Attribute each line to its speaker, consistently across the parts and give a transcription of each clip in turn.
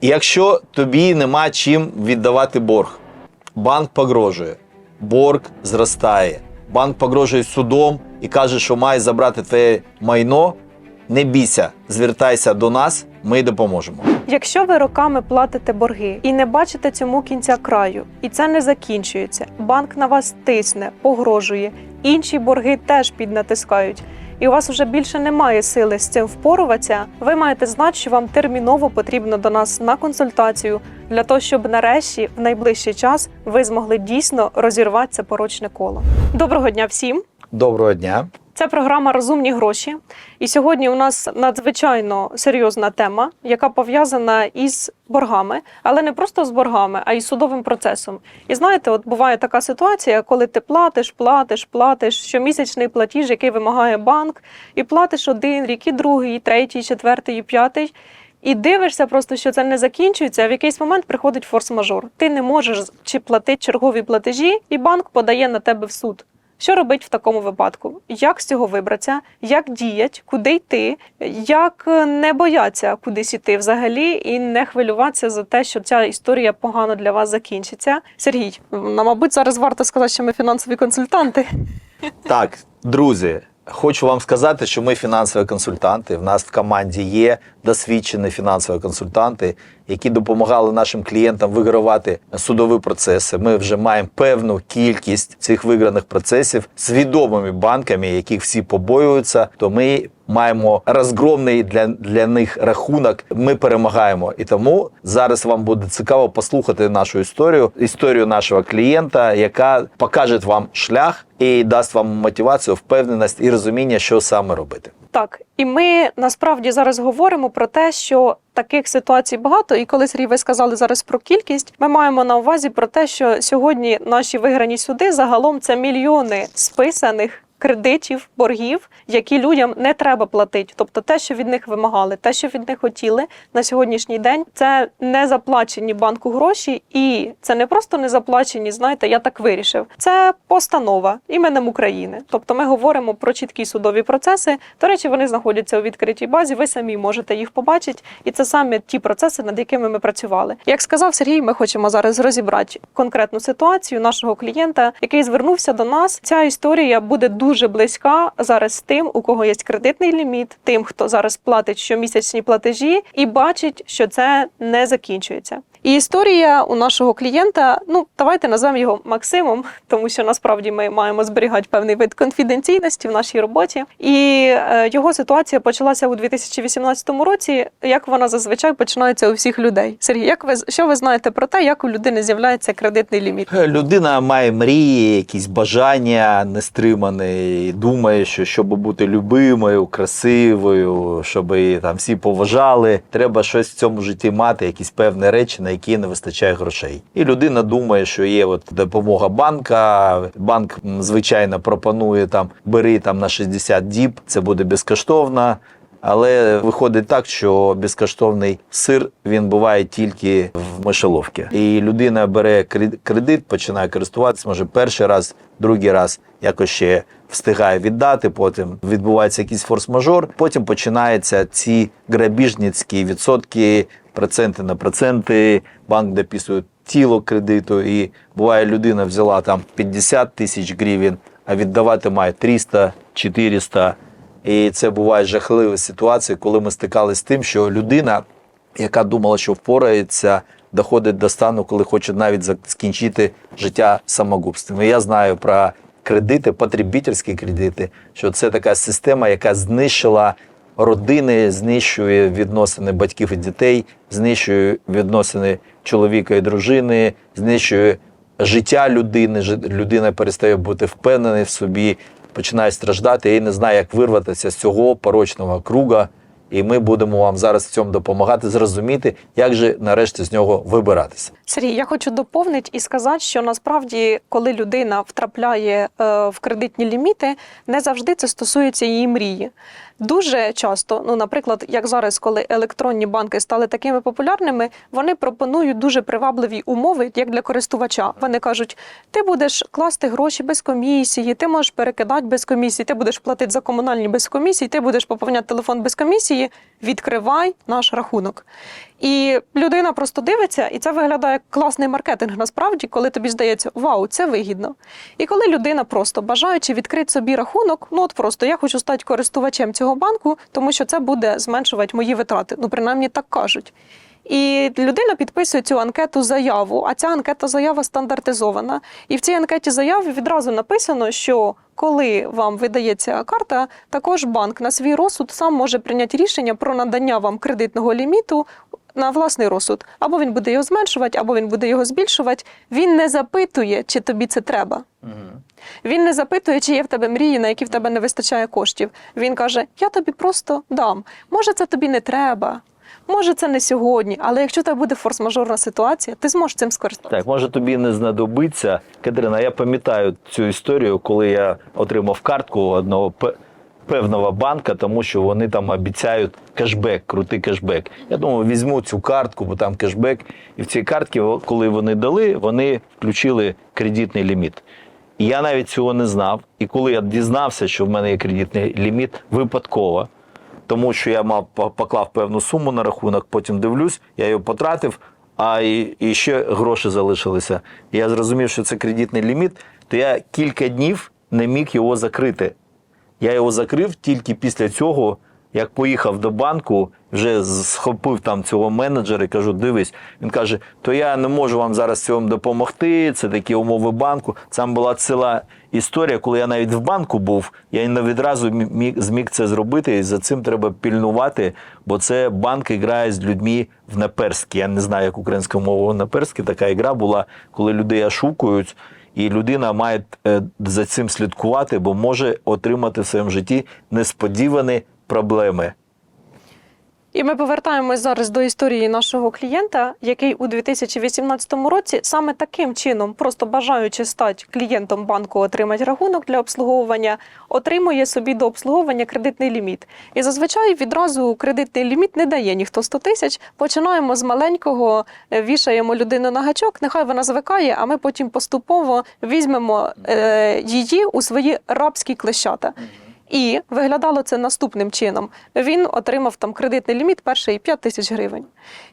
Speaker 1: Якщо тобі нема чим віддавати борг, банк погрожує, борг зростає, банк погрожує судом і каже, що має забрати твоє майно. Не бійся, звертайся до нас, ми допоможемо.
Speaker 2: Якщо ви роками платите борги і не бачите цьому кінця краю, і це не закінчується, банк на вас тисне, погрожує, інші борги теж піднатискають. І у вас вже більше немає сили з цим впоруватися. Ви маєте знати, що вам терміново потрібно до нас на консультацію для того, щоб нарешті в найближчий час ви змогли дійсно розірвати це порочне коло. Доброго дня всім!
Speaker 1: Доброго дня.
Speaker 2: Це програма Розумні гроші. І сьогодні у нас надзвичайно серйозна тема, яка пов'язана із боргами, але не просто з боргами, а й судовим процесом. І знаєте, от буває така ситуація, коли ти платиш, платиш, платиш щомісячний платіж, який вимагає банк, і платиш один рік, і другий, і третій, і четвертий, і п'ятий. І дивишся просто, що це не закінчується. А в якийсь момент приходить форс-мажор. Ти не можеш чи платити чергові платежі, і банк подає на тебе в суд. Що робить в такому випадку? Як з цього вибратися? Як діять, куди йти? Як е, не бояться кудись іти взагалі, і не хвилюватися за те, що ця історія погано для вас закінчиться? Сергій, нам, мабуть, зараз варто сказати, що ми фінансові консультанти.
Speaker 1: Так, друзі, хочу вам сказати, що ми фінансові консультанти. В нас в команді є досвідчені фінансові консультанти, які допомагали нашим клієнтам вигравати судові процеси. Ми вже маємо певну кількість цих виграних процесів з відомими банками, яких всі побоюються. То ми маємо розгромний для, для них рахунок. Ми перемагаємо. І тому зараз вам буде цікаво послухати нашу історію, історію нашого клієнта, яка покаже вам шлях і дасть вам мотивацію, впевненість і розуміння, що саме робити.
Speaker 2: Так, і ми насправді зараз говоримо про те, що таких ситуацій багато. І коли Сергій, ви сказали зараз про кількість, ми маємо на увазі про те, що сьогодні наші виграні суди загалом це мільйони списаних. Кредитів, боргів, які людям не треба платити, тобто те, що від них вимагали, те, що від них хотіли на сьогоднішній день, це не заплачені банку гроші, і це не просто не заплачені. Знаєте, я так вирішив. Це постанова іменем України. Тобто, ми говоримо про чіткі судові процеси. До речі, вони знаходяться у відкритій базі. Ви самі можете їх побачити, і це саме ті процеси, над якими ми працювали. Як сказав Сергій, ми хочемо зараз розібрати конкретну ситуацію нашого клієнта, який звернувся до нас. Ця історія буде дуже близька зараз тим, у кого є кредитний ліміт, тим, хто зараз платить щомісячні платежі, і бачить, що це не закінчується. І історія у нашого клієнта, ну давайте назвемо його Максимом, тому що насправді ми маємо зберігати певний вид конфіденційності в нашій роботі. І е, його ситуація почалася у 2018 році, як вона зазвичай починається у всіх людей. Сергій, як ви що ви знаєте про те, як у людини з'являється кредитний ліміт?
Speaker 1: Людина має мрії, якісь бажання нестримані, і думає, що щоб бути любимою, красивою, щоб її там всі поважали, треба щось в цьому житті мати, якісь певні речі, на які не вистачає грошей. І людина думає, що є от допомога банка. Банк звичайно пропонує там бери там на 60 діб, це буде безкоштовно. Але виходить так, що безкоштовний сир він буває тільки в мишеловці. І людина бере кредит, починає користуватися, може перший раз, другий раз якось ще встигає віддати. Потім відбувається якийсь форс-мажор. Потім починаються ці грабіжницькі відсотки, проценти на проценти. Банк дописує тіло кредиту, і буває, людина взяла там 50 тисяч гривень, а віддавати має 300, 400. І це буває жахливі ситуації, коли ми стикалися з тим, що людина, яка думала, що впорається, доходить до стану, коли хоче навіть зак- скінчити життя самогубством. І я знаю про кредити, потребітельські кредити, що це така система, яка знищила родини, знищує відносини батьків і дітей, знищує відносини чоловіка і дружини, знищує життя людини. Людина перестає бути впевненою в собі, починає страждати і не знає, як вирватися з цього порочного круга. І ми будемо вам зараз в цьому допомагати зрозуміти, як же нарешті з нього вибиратися.
Speaker 2: Сергій, я хочу доповнити і сказати, що насправді, коли людина втрапляє е, в кредитні ліміти, не завжди це стосується її мрії. Дуже часто, ну, наприклад, як зараз, коли електронні банки стали такими популярними, вони пропонують дуже привабливі умови як для користувача. Вони кажуть: ти будеш класти гроші без комісії, ти можеш перекидати без комісії, ти будеш платити за комунальні без комісії, ти будеш поповняти телефон без комісії. Відкривай наш рахунок. І людина просто дивиться, і це виглядає як класний маркетинг насправді, коли тобі здається, вау, це вигідно. І коли людина просто бажаючи відкрити собі рахунок, ну от просто я хочу стати користувачем цього банку, тому що це буде зменшувати мої витрати. Ну, принаймні так кажуть. І людина підписує цю анкету заяву, а ця анкета заява стандартизована. І в цій анкеті заяви відразу написано, що коли вам видається карта, також банк на свій розсуд сам може прийняти рішення про надання вам кредитного ліміту на власний розсуд. Або він буде його зменшувати, або він буде його збільшувати. Він не запитує, чи тобі це треба. Він не запитує, чи є в тебе мрії, на які в тебе не вистачає коштів. Він каже: Я тобі просто дам. Може, це тобі не треба. Може, це не сьогодні, але якщо тебе буде форс-мажорна ситуація, ти зможеш цим скористатися.
Speaker 1: Так, може тобі не знадобиться. Катерина, я пам'ятаю цю історію, коли я отримав картку одного певного банка, тому що вони там обіцяють кешбек, крутий кешбек. Я думаю, візьму цю картку, бо там кешбек. І в цій картці, коли вони дали, вони включили кредитний ліміт. І я навіть цього не знав. І коли я дізнався, що в мене є кредитний ліміт, випадково, тому що я мав поклав певну суму на рахунок, потім дивлюсь, я його потратив, а і, і ще гроші залишилися. Я зрозумів, що це кредитний ліміт, то я кілька днів не міг його закрити. Я його закрив тільки після цього, як поїхав до банку, вже схопив там цього менеджера і кажу: дивись, він каже: то я не можу вам зараз цьому допомогти. Це такі умови банку. Там була ціла історія, коли я навіть в банку був, я не відразу міг, зміг це зробити, і за цим треба пільнувати, бо це банк грає з людьми в наперськи. Я не знаю, як українською мовою наперськи. Така ігра була, коли людей ошукують. І людина має е, за цим слідкувати, бо може отримати в своєму житті несподівані проблеми.
Speaker 2: І ми повертаємось зараз до історії нашого клієнта, який у 2018 році саме таким чином, просто бажаючи стати клієнтом банку, отримати рахунок для обслуговування, отримує собі до обслуговування кредитний ліміт. І зазвичай відразу кредитний ліміт не дає ніхто 100 тисяч. Починаємо з маленького, е, вішаємо людину на гачок, нехай вона звикає, а ми потім поступово візьмемо е, її у свої рабські клещата. І виглядало це наступним чином. Він отримав там кредитний ліміт перший 5 тисяч гривень.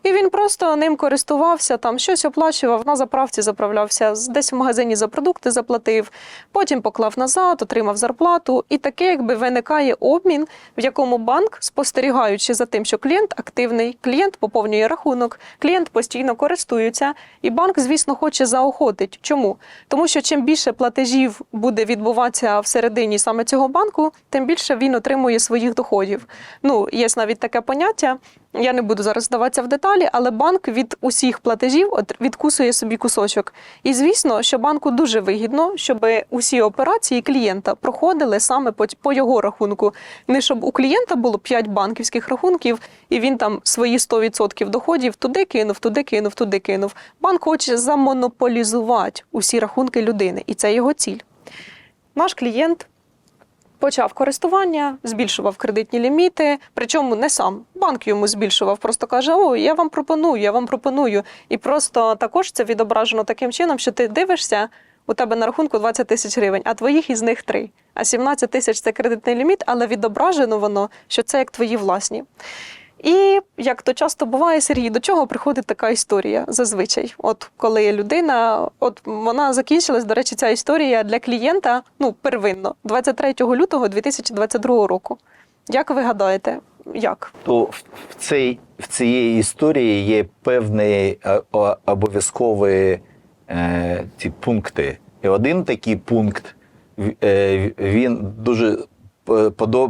Speaker 2: І він просто ним користувався, там щось оплачував, на заправці заправлявся, десь в магазині за продукти заплатив, потім поклав назад, отримав зарплату. І таке, якби виникає обмін, в якому банк, спостерігаючи за тим, що клієнт активний, клієнт поповнює рахунок, клієнт постійно користується, і банк, звісно, хоче заохотити. Чому? Тому що чим більше платежів буде відбуватися всередині саме цього банку, тим більше він отримує своїх доходів. Ну, є навіть таке поняття. Я не буду зараз здаватися в деталі, але банк від усіх платежів відкусує собі кусочок. І звісно, що банку дуже вигідно, щоб усі операції клієнта проходили саме по, його рахунку. Не щоб у клієнта було 5 банківських рахунків, і він там свої 100% доходів туди кинув, туди кинув, туди кинув. Банк хоче замонополізувати усі рахунки людини, і це його ціль. Наш клієнт почав користування, збільшував кредитні ліміти. Причому не сам банк йому збільшував, просто каже: О, я вам пропоную, я вам пропоную. І просто також це відображено таким чином, що ти дивишся. У тебе на рахунку 20 тисяч гривень, а твоїх із них 3. А 17 тисяч це кредитний ліміт, але відображено воно, що це як твої власні. І як то часто буває, Сергій, до чого приходить така історія зазвичай? От коли людина, от вона закінчилась, до речі, ця історія для клієнта ну первинно, 23 лютого 2022 року. Як ви гадаєте, як?
Speaker 1: То в, цій, в цієї історії є певні е, обов'язкові е, ці пункти. І один такий пункт е, він дуже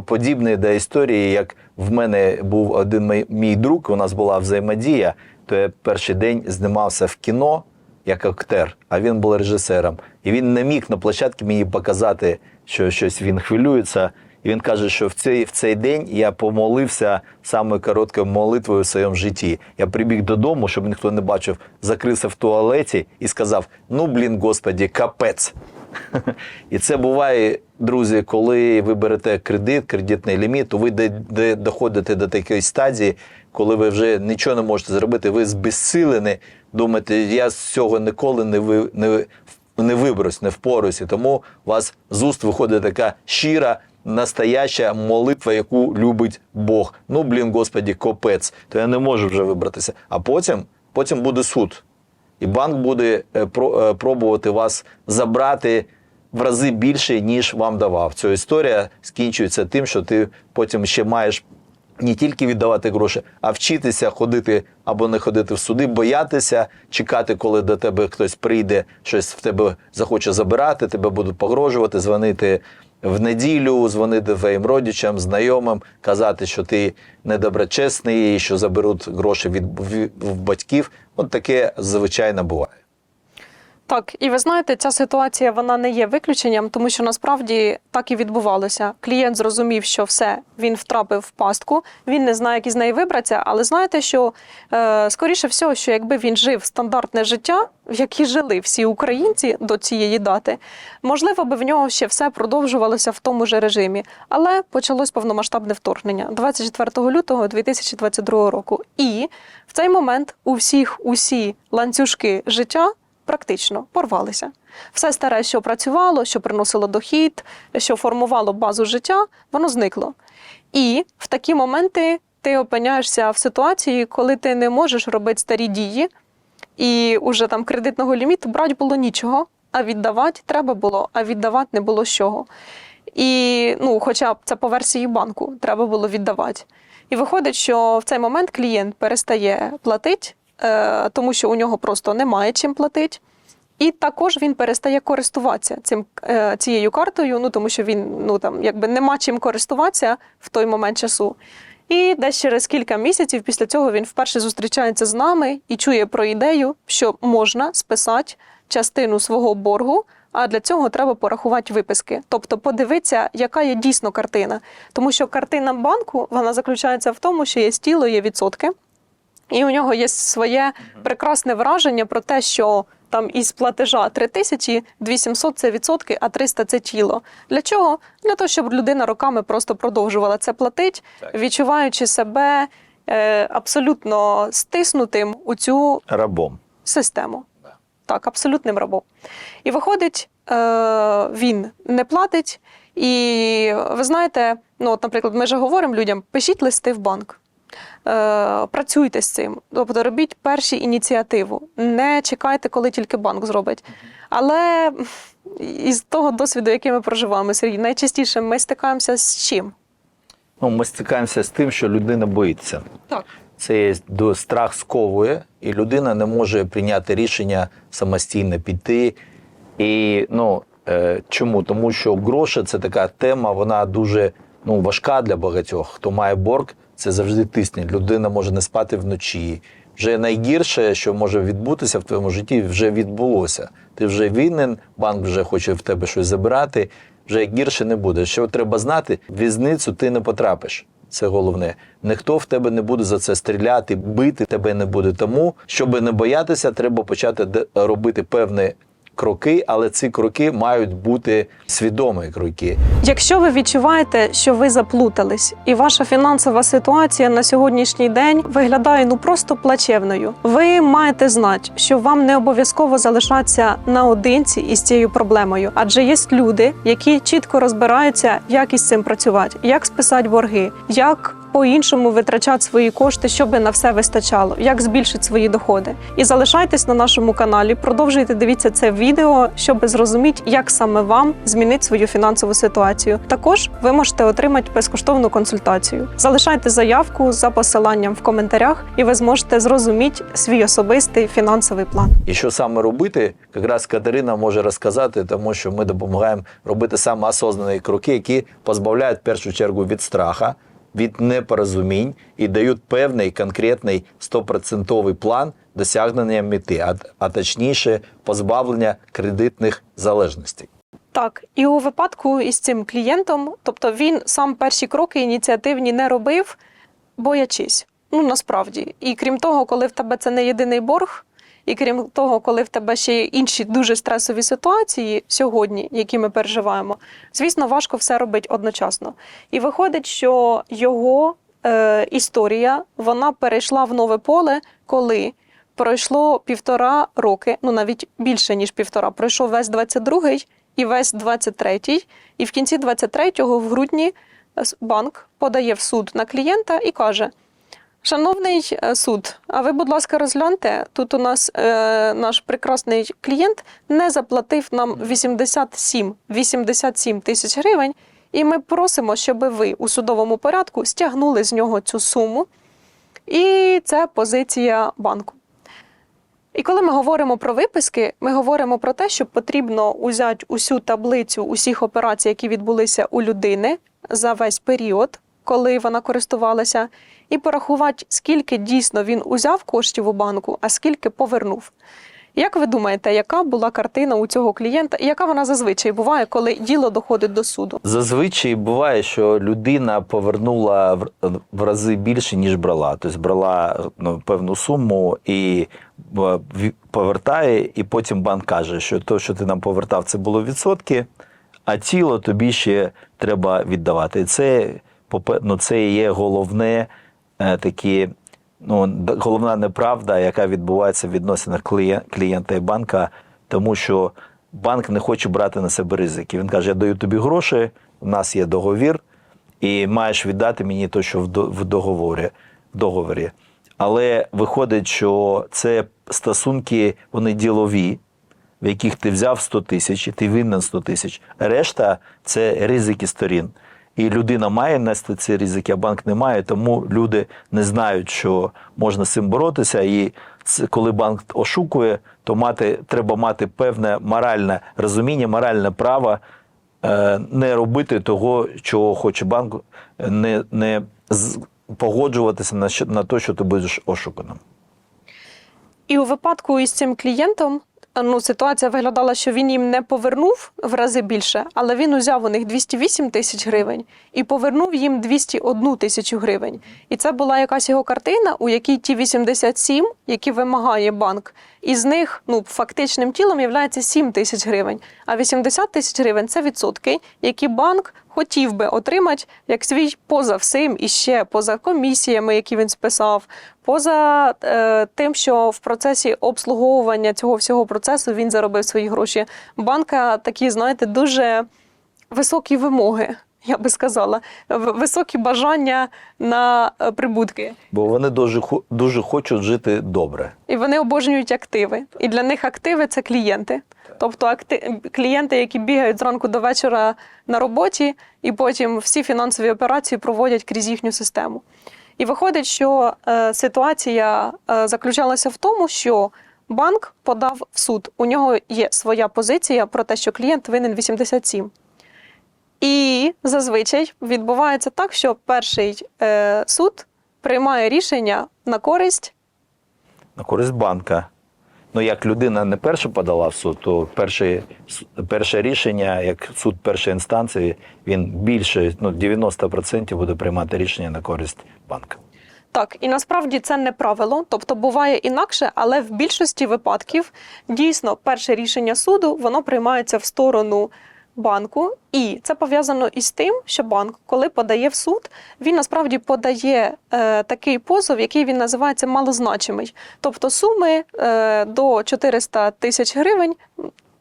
Speaker 1: подібний до історії, як в мене був один мій, друг, у нас була взаємодія, то я перший день знімався в кіно як актер, а він був режисером. І він не міг на площадці мені показати, що щось він хвилюється. І він каже, що в цей, в цей день я помолився самою короткою молитвою в своєму житті. Я прибіг додому, щоб ніхто не бачив, закрився в туалеті і сказав: Ну, блін, господі, капець. І це буває, друзі, коли ви берете кредит, кредитний ліміт, то ви доходите до такої стадії, коли ви вже нічого не можете зробити, ви збезсилені, думаєте, я з цього ніколи не, ви, не, не виберусь, не впорусь. І тому у вас з уст виходить така щира настояща молитва, яку любить Бог. Ну, блін, господі, копець, то я не можу вже вибратися. А потім, потім буде суд. І банк буде е, е, пробувати вас забрати в рази більше, ніж вам давав. Ця історія скінчується тим, що ти потім ще маєш не тільки віддавати гроші, а вчитися ходити або не ходити в суди, боятися, чекати, коли до тебе хтось прийде, щось в тебе захоче забирати, тебе будуть погрожувати, дзвонити в неділю, дзвонити твоїм родичам, знайомим, казати, що ти недоброчесний, що заберуть гроші від від- в батьків. От таке звичайно буває.
Speaker 2: Так, і ви знаєте, ця ситуація вона не є виключенням, тому що насправді так і відбувалося. Клієнт зрозумів, що все, він втрапив в пастку, він не знає, як із неї вибратися. Але знаєте, що е, скоріше всього, що якби він жив стандартне життя, в яке жили всі українці до цієї дати, можливо, би в нього ще все продовжувалося в тому ж режимі. Але почалось повномасштабне вторгнення 24 лютого 2022 року. І в цей момент у всіх усі ланцюжки життя практично порвалися. Все старе, що працювало, що приносило дохід, що формувало базу життя, воно зникло. І в такі моменти ти опиняєшся в ситуації, коли ти не можеш робити старі дії, і уже там кредитного ліміту брати було нічого, а віддавати треба було, а віддавати не було з чого. І ну, хоча б це по версії банку треба було віддавати. І виходить, що в цей момент клієнт перестає платити, тому що у нього просто немає чим платити. І також він перестає користуватися цим, е, цією картою, ну тому що він ну там якби нема чим користуватися в той момент часу. І десь через кілька місяців після цього він вперше зустрічається з нами і чує про ідею, що можна списати частину свого боргу, а для цього треба порахувати виписки. Тобто подивитися, яка є дійсно картина. Тому що картина банку вона заключається в тому, що є тіло, є відсотки. І у нього є своє прекрасне враження про те, що там із платежа 3 тисячі, 2700 – це відсотки, а 300 – це тіло. Для чого? Для того, щоб людина роками просто продовжувала це платити, відчуваючи себе е, абсолютно стиснутим у цю
Speaker 1: Рабом.
Speaker 2: систему.
Speaker 1: Да.
Speaker 2: Так, абсолютним рабом. І виходить, е, він не платить. І ви знаєте, ну, от, наприклад, ми ж говоримо людям: пишіть листи в банк. Е, працюйте з цим, тобто робіть перші ініціативу. Не чекайте, коли тільки банк зробить. Але із того досвіду, який ми проживаємо, Сергій, найчастіше ми стикаємося з чим?
Speaker 1: Ну, ми стикаємося з тим, що людина боїться.
Speaker 2: Так.
Speaker 1: Це є страх сковує, і людина не може прийняти рішення самостійно піти. І ну е, чому? Тому що гроші це така тема, вона дуже ну, важка для багатьох. Хто має борг, це завжди тисне. Людина може не спати вночі. Вже найгірше, що може відбутися в твоєму житті, вже відбулося. Ти вже винен, банк вже хоче в тебе щось забирати, вже гірше не буде. Що треба знати, в в'язницю ти не потрапиш. Це головне. Ніхто в тебе не буде за це стріляти, бити тебе не буде. Тому, щоб не боятися, треба почати робити певні кроки, але ці кроки мають бути свідомі кроки.
Speaker 2: Якщо ви відчуваєте, що ви заплутались, і ваша фінансова ситуація на сьогоднішній день виглядає ну просто плачевною, ви маєте знати, що вам не обов'язково залишатися наодинці із цією проблемою, адже є люди, які чітко розбираються, як із цим працювати, як списати борги, як по-іншому витрачати свої кошти, щоб на все вистачало, як збільшити свої доходи. І залишайтесь на нашому каналі, продовжуйте дивіться це відео, щоб зрозуміти, як саме вам змінити свою фінансову ситуацію. Також ви можете отримати безкоштовну консультацію. Залишайте заявку за посиланням в коментарях, і ви зможете зрозуміти свій особистий фінансовий план.
Speaker 1: І що саме робити, якраз Катерина може розказати, тому що ми допомагаємо робити саме осознані кроки, які позбавляють в першу чергу від страха, від непорозумінь і дають певний конкретний 100% план досягнення мети, а, а точніше позбавлення кредитних залежностей.
Speaker 2: Так, і у випадку із цим клієнтом, тобто він сам перші кроки ініціативні не робив, боячись. Ну насправді. І крім того, коли в тебе це не єдиний борг, і крім того, коли в тебе ще є інші дуже стресові ситуації сьогодні, які ми переживаємо, звісно, важко все робити одночасно. І виходить, що його е, історія вона перейшла в нове поле, коли пройшло півтора роки, ну навіть більше ніж півтора, пройшов весь 22-й, і весь 23-й. І в кінці 23-го в грудні банк подає в суд на клієнта і каже: Шановний е, суд, а ви, будь ласка, розгляньте. Тут у нас е, наш прекрасний клієнт не заплатив нам 87, 87 тисяч гривень, і ми просимо, щоб ви у судовому порядку стягнули з нього цю суму. І це позиція банку. І коли ми говоримо про виписки, ми говоримо про те, що потрібно узяти усю таблицю усіх операцій, які відбулися у людини за весь період, коли вона користувалася, і порахувати, скільки дійсно він узяв коштів у банку, а скільки повернув. Як ви думаєте, яка була картина у цього клієнта, і яка вона зазвичай буває, коли діло доходить до суду?
Speaker 1: Зазвичай буває, що людина повернула в, рази більше, ніж брала. Тобто брала ну, певну суму і е, повертає, і потім банк каже, що те, що ти нам повертав, це було відсотки, а тіло тобі ще треба віддавати. І це, ну, це є головне такі. Ну, головна неправда, яка відбувається в відносинах клієнта і банка, тому що банк не хоче брати на себе ризики. Він каже: я даю тобі гроші, у нас є договір, і маєш віддати мені те, що в договорі. договорі. Але виходить, що це стосунки, вони ділові, в яких ти взяв 100 тисяч, і ти винен 100 тисяч. Решта це ризики сторін. І людина має нести ці ризики, а банк не має, тому люди не знають, що можна з цим боротися. І коли банк ошукує, то мати, треба мати певне моральне розуміння, моральне право е, не робити того, чого хоче банк, не, не погоджуватися на, на те, що ти будеш ошуканим.
Speaker 2: І у випадку із цим клієнтом ну, ситуація виглядала, що він їм не повернув в рази більше, але він узяв у них 208 тисяч гривень і повернув їм 201 тисячу гривень. І це була якась його картина, у якій ті 87, які вимагає банк, із них ну, фактичним тілом є 7 тисяч гривень. А 80 тисяч гривень це відсотки, які банк хотів би отримати як свій поза всім і ще поза комісіями, які він списав, поза е, тим, що в процесі обслуговування цього всього процесу він заробив свої гроші. Банка такі, знаєте, дуже високі вимоги. Я би сказала, високі бажання на е, прибутки.
Speaker 1: Бо вони дуже, дуже хочуть жити добре.
Speaker 2: І вони обожнюють активи. І для них активи це клієнти. Тобто акти... клієнти, які бігають зранку до вечора на роботі, і потім всі фінансові операції проводять крізь їхню систему. І виходить, що е, ситуація е, заключалася в тому, що банк подав в суд. У нього є своя позиція про те, що клієнт винен 87. І зазвичай відбувається так, що перший е, суд приймає рішення на користь
Speaker 1: на користь банка. Ну, як людина не перша подала в суд, то перше, перше рішення, як суд першої інстанції, він більше, ну, 90% буде приймати рішення на користь банка.
Speaker 2: Так, і насправді це не правило, тобто буває інакше, але в більшості випадків дійсно перше рішення суду воно приймається в сторону банку, і це пов'язано із тим, що банк, коли подає в суд, він насправді подає е, такий позов, який він називається малозначимий. Тобто суми е, до 400 тисяч гривень.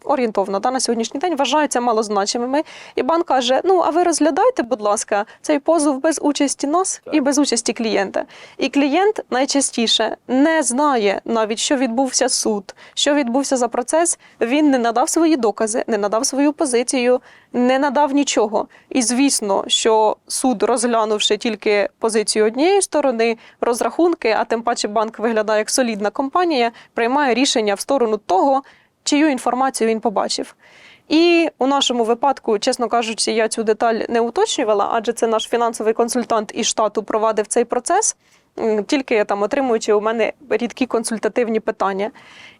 Speaker 2: Орієнтовно да, на сьогоднішній день вважаються малозначимими, і банк каже: ну а ви розглядайте, будь ласка, цей позов без участі нас і без участі клієнта. І клієнт найчастіше не знає навіть, що відбувся суд, що відбувся за процес. Він не надав свої докази, не надав свою позицію, не надав нічого. І звісно, що суд, розглянувши тільки позицію однієї сторони, розрахунки, а тим паче банк виглядає як солідна компанія, приймає рішення в сторону того, чию інформацію він побачив. І у нашому випадку, чесно кажучи, я цю деталь не уточнювала, адже це наш фінансовий консультант із штату провадив цей процес, тільки там отримуючи у мене рідкі консультативні питання.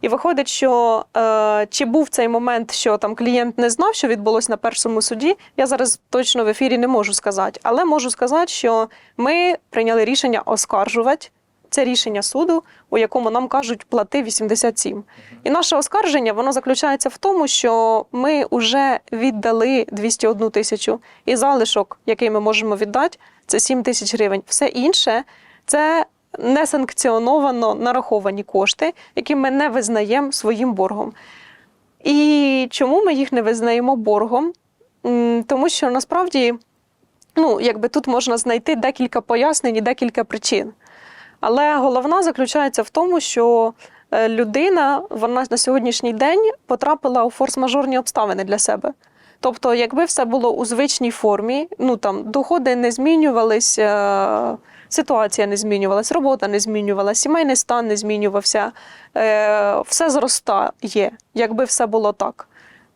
Speaker 2: І виходить, що е, чи був цей момент, що там клієнт не знав, що відбулося на першому суді, я зараз точно в ефірі не можу сказати, але можу сказати, що ми прийняли рішення оскаржувати це рішення суду, у якому нам кажуть плати 87. І наше оскарження воно заключається в тому, що ми вже віддали 201 тисячу, і залишок, який ми можемо віддати, це 7 тисяч гривень. Все інше це несанкціоновано нараховані кошти, які ми не визнаємо своїм боргом. І чому ми їх не визнаємо боргом? Тому що насправді, ну, якби тут можна знайти декілька пояснень і декілька причин. Але головна заключається в тому, що е, людина вона на сьогоднішній день потрапила у форс-мажорні обставини для себе. Тобто, якби все було у звичній формі, ну там доходи не змінювались, е, ситуація не змінювалась, робота не змінювалася, сімейний стан не змінювався, е, все зростає, якби все було так.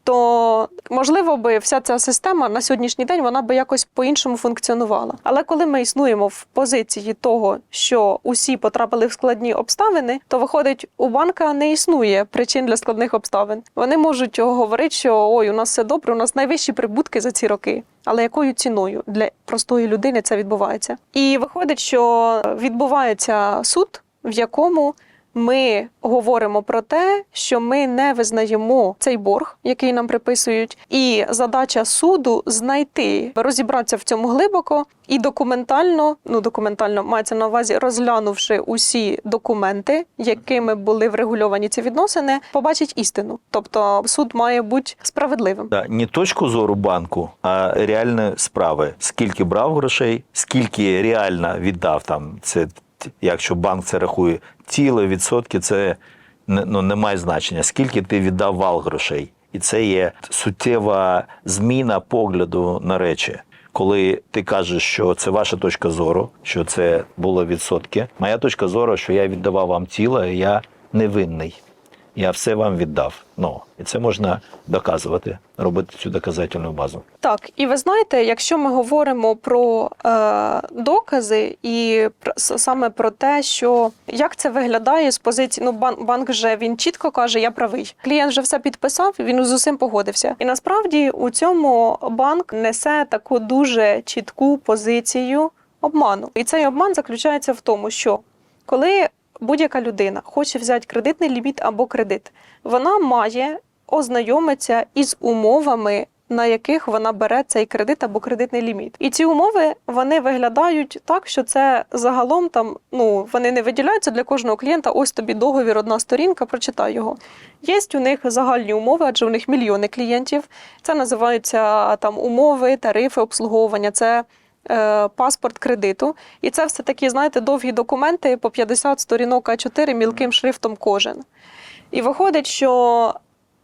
Speaker 2: То можливо би вся ця система на сьогоднішній день вона би якось по-іншому функціонувала. Але коли ми існуємо в позиції того, що усі потрапили в складні обставини, то виходить, у банка не існує причин для складних обставин. Вони можуть говорити, що ой, у нас все добре, у нас найвищі прибутки за ці роки. Але якою ціною для простої людини це відбувається? І виходить, що відбувається суд, в якому ми говоримо про те, що ми не визнаємо цей борг, який нам приписують, і задача суду знайти, розібратися в цьому глибоко і документально, ну документально мається на увазі, розглянувши усі документи, якими були врегульовані ці відносини, побачить істину. Тобто суд має бути справедливим.
Speaker 1: Да, не точку зору банку, а реальні справи. Скільки брав грошей, скільки реально віддав там. Це якщо банк це рахує, ціле відсотки це ну, не має значення. Скільки ти віддав вал грошей. І це є суттєва зміна погляду на речі. Коли ти кажеш, що це ваша точка зору, що це було відсотки. Моя точка зору, що я віддавав вам тіло, і я невинний. Я все вам віддав. Ну, і це можна доказувати, робити цю доказательну базу.
Speaker 2: Так, і ви знаєте, якщо ми говоримо про е, докази і про, саме про те, що як це виглядає з позиції, ну банк, банк же він чітко каже, я правий. Клієнт вже все підписав, він з усім погодився. І насправді у цьому банк несе таку дуже чітку позицію обману. І цей обман заключається в тому, що коли будь-яка людина хоче взяти кредитний ліміт або кредит, вона має ознайомитися із умовами, на яких вона бере цей кредит або кредитний ліміт. І ці умови вони виглядають так, що це загалом там ну вони не виділяються для кожного клієнта. Ось тобі договір, одна сторінка, прочитай його. Є у них загальні умови, адже у них мільйони клієнтів. Це називаються там умови, тарифи обслуговування. Це паспорт кредиту. І це все такі, знаєте, довгі документи по 50 сторінок А4 мілким шрифтом кожен. І виходить, що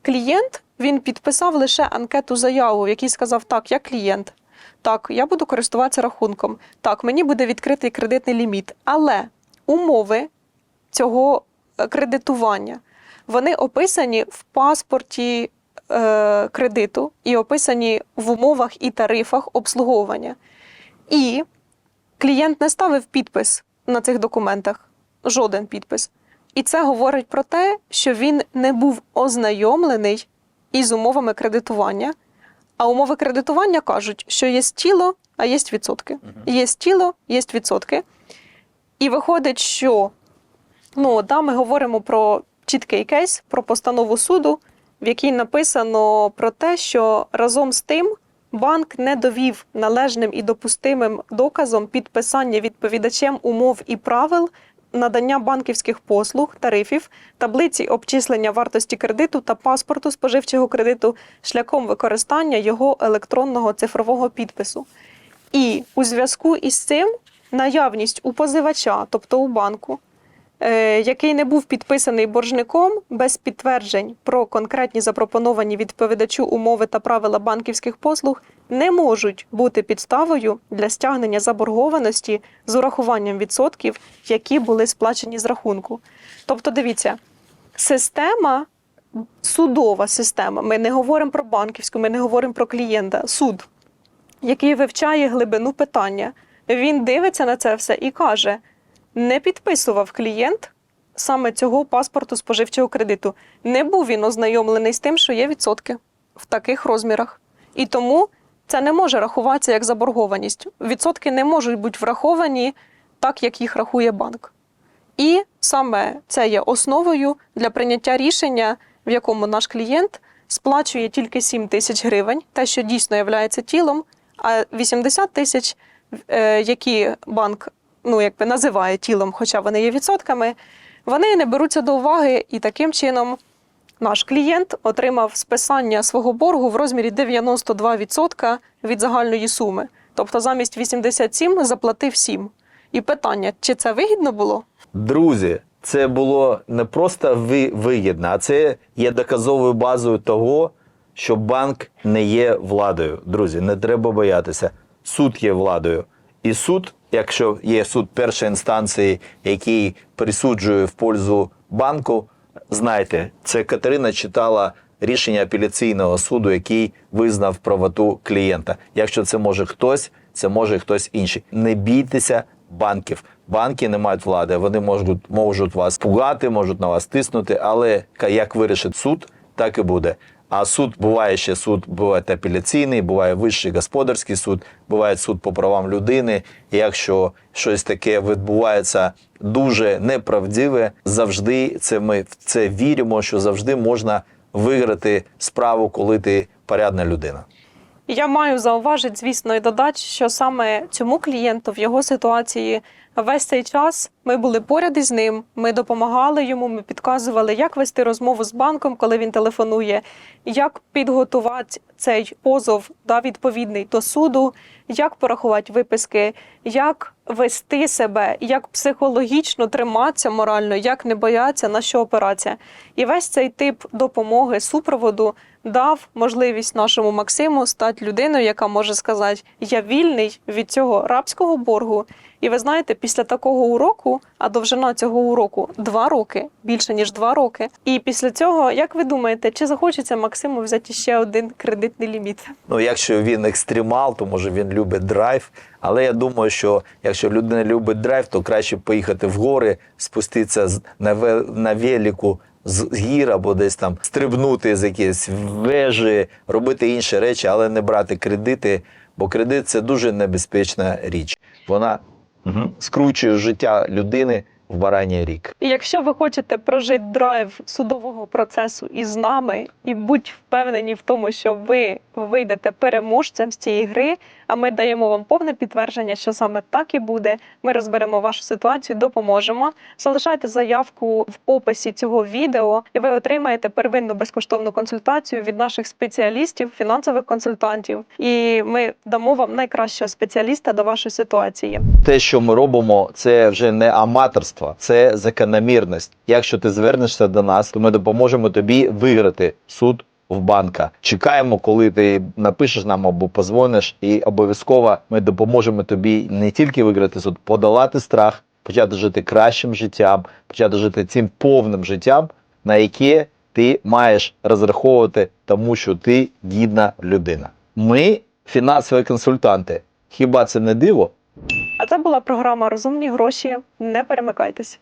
Speaker 2: клієнт він підписав лише анкету заяву, в якій сказав: Так, я клієнт. Так, я буду користуватися рахунком. Так, мені буде відкритий кредитний ліміт. Але умови цього е, кредитування вони описані в паспорті е, кредиту і описані в умовах і тарифах обслуговування. І клієнт не ставив підпис на цих документах, жоден підпис. І це говорить про те, що він не був ознайомлений із умовами кредитування. А умови кредитування кажуть, що є тіло, а є відсотки. Є тіло, є відсотки. І виходить, що ну, да, ми говоримо про чіткий кейс, про постанову суду, в якій написано про те, що разом з тим банк не довів належним і допустимим доказом підписання відповідачем умов і правил надання банківських послуг, тарифів, таблиці обчислення вартості кредиту та паспорту споживчого кредиту шляхом використання його електронного цифрового підпису. І у зв'язку із цим наявність у позивача, тобто у банку, який не був підписаний боржником без підтверджень про конкретні запропоновані відповідачу умови та правила банківських послуг, не можуть бути підставою для стягнення заборгованості з урахуванням відсотків, які були сплачені з рахунку. Тобто, дивіться, система. Судова система. Ми не говоримо про банківську, ми не говоримо про клієнта. Суд, який вивчає глибину питання, він дивиться на це все і каже: не підписував клієнт саме цього паспорту споживчого кредиту. Не був він ознайомлений з тим, що є відсотки в таких розмірах. І тому це не може рахуватися як заборгованість. Відсотки не можуть бути враховані так, як їх рахує банк. І саме це є основою для прийняття рішення, в якому наш клієнт сплачує тільки 7 тисяч гривень, те, що дійсно є тілом, а 80 тисяч, е, які банк ну, якби називає тілом, хоча вони є відсотками, вони не беруться до уваги і таким чином Наш клієнт отримав списання свого боргу в розмірі 92% від загальної суми. Тобто замість 87 заплатив 7. І питання, чи це вигідно було?
Speaker 1: Друзі, це було не просто ви- вигідно, а це є доказовою базою того, що банк не є владою. Друзі, не треба боятися. Суд є владою. І суд, якщо є суд першої інстанції, який присуджує в пользу банку, знайте, це Катерина читала рішення апеляційного суду, який визнав правоту клієнта. Якщо це може хтось, це може хтось інший. Не бійтеся банків. Банки не мають влади. Вони можуть, можуть вас пугати, можуть на вас тиснути, але як вирішить суд, так і буде. А суд буває ще суд, буває апеляційний, буває вищий господарський суд, буває суд по правам людини. І якщо щось таке відбувається дуже неправдиве, завжди це ми в це віримо, що завжди можна виграти справу, коли ти порядна людина.
Speaker 2: Я маю зауважити, звісно, і додати, що саме цьому клієнту в його ситуації весь цей час ми були поряд із ним. Ми допомагали йому, ми підказували, як вести розмову з банком, коли він телефонує, як підготувати цей позов да, відповідний до суду, як порахувати виписки, як вести себе, як психологічно триматися морально, як не боятися, на що опиратися. І весь цей тип допомоги, супроводу дав можливість нашому Максиму стати людиною, яка може сказати: Я вільний від цього рабського боргу. І ви знаєте, після такого уроку, а довжина цього уроку два роки, більше ніж два роки. І після цього, як ви думаєте, чи захочеться Максиму взяти ще один кредитний ліміт?
Speaker 1: Ну, якщо він екстремал, то може він любить драйв. Але я думаю, що якщо людина любить драйв, то краще поїхати в гори, спуститися на велику з гір або десь там стрибнути з якоїсь вежі, робити інші речі, але не брати кредити, бо кредит це дуже небезпечна річ. Вона скручує життя людини в бараній рік.
Speaker 2: І якщо ви хочете прожити драйв судового процесу із нами і будь впевнені в тому, що ви вийдете переможцем з цієї гри, а ми даємо вам повне підтвердження, що саме так і буде. Ми розберемо вашу ситуацію, допоможемо. Залишайте заявку в описі цього відео, і ви отримаєте первинну безкоштовну консультацію від наших спеціалістів, фінансових консультантів. І ми дамо вам найкращого спеціаліста до вашої ситуації.
Speaker 1: те, що ми робимо, це вже не аматорство, це закономірність. Якщо ти звернешся до нас, то ми допоможемо тобі виграти суд в банка. Чекаємо, коли ти напишеш нам або позвониш, і обов'язково ми допоможемо тобі не тільки виграти суд, подолати страх, почати жити кращим життям, почати жити цим повним життям, на яке ти маєш розраховувати, тому що ти гідна людина. Ми фінансові консультанти. Хіба це не диво?
Speaker 2: А це була програма Розумні гроші. Не перемикайтесь.